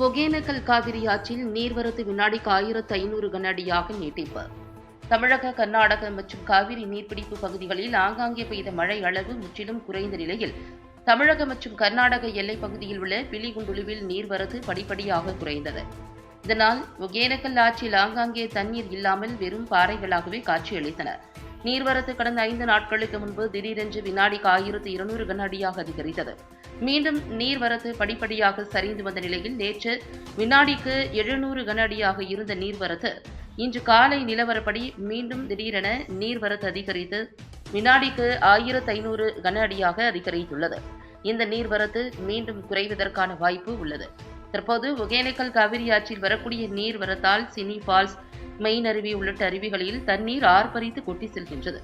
ஒகேனக்கல் காவிரி ஆற்றில் நீர்வரத்து வினாடிக்கு ஆயிரத்து ஐநூறு கனஅடியாக நீட்டிப்பு. தமிழக கர்நாடக மற்றும் காவிரி நீர்பிடிப்பு பகுதிகளில் ஆங்காங்கே பெய்த மழை அளவு முற்றிலும் குறைந்த நிலையில் தமிழக மற்றும் கர்நாடக எல்லைப் பகுதியில் உள்ள பிலிகுண்டுலுவில் நீர்வரத்து படிப்படியாக குறைந்தது. இதனால் ஒகேனக்கல் ஆற்றில் ஆங்காங்கே தண்ணீர் இல்லாமல் வெறும் பாறைகளாகவே காட்சியளித்தன. நீர்வரத்து கடந்த ஐந்து நாட்களுக்கு முன்பு திடீரென்று வினாடிக்கு ஆயிரத்து இருநூறு கன அடியாக அதிகரித்தது. மீண்டும் நீர்வரத்து படிப்படியாக சரிந்து வந்த நிலையில் நேற்று வினாடிக்கு எழுநூறு கன அடியாக இருந்த நீர்வரத்து இன்று காலை நிலவரப்படி மீண்டும் திடீரென நீர்வரத்து அதிகரித்து வினாடிக்கு ஆயிரத்து ஐநூறு கன அடியாக அதிகரித்துள்ளது. இந்த நீர்வரத்து மீண்டும் குறைவதற்கான வாய்ப்பு உள்ளது. தற்போது ஒகேனக்கல் காவிரி ஆற்றில் வரக்கூடிய நீர்வரத்தால் சினி ஃபால்ஸ் மெயின் அருவி உள்ளிட்ட அருவிகளில் தண்ணீர் ஆர்ப்பரித்து கொட்டி செல்கின்றது.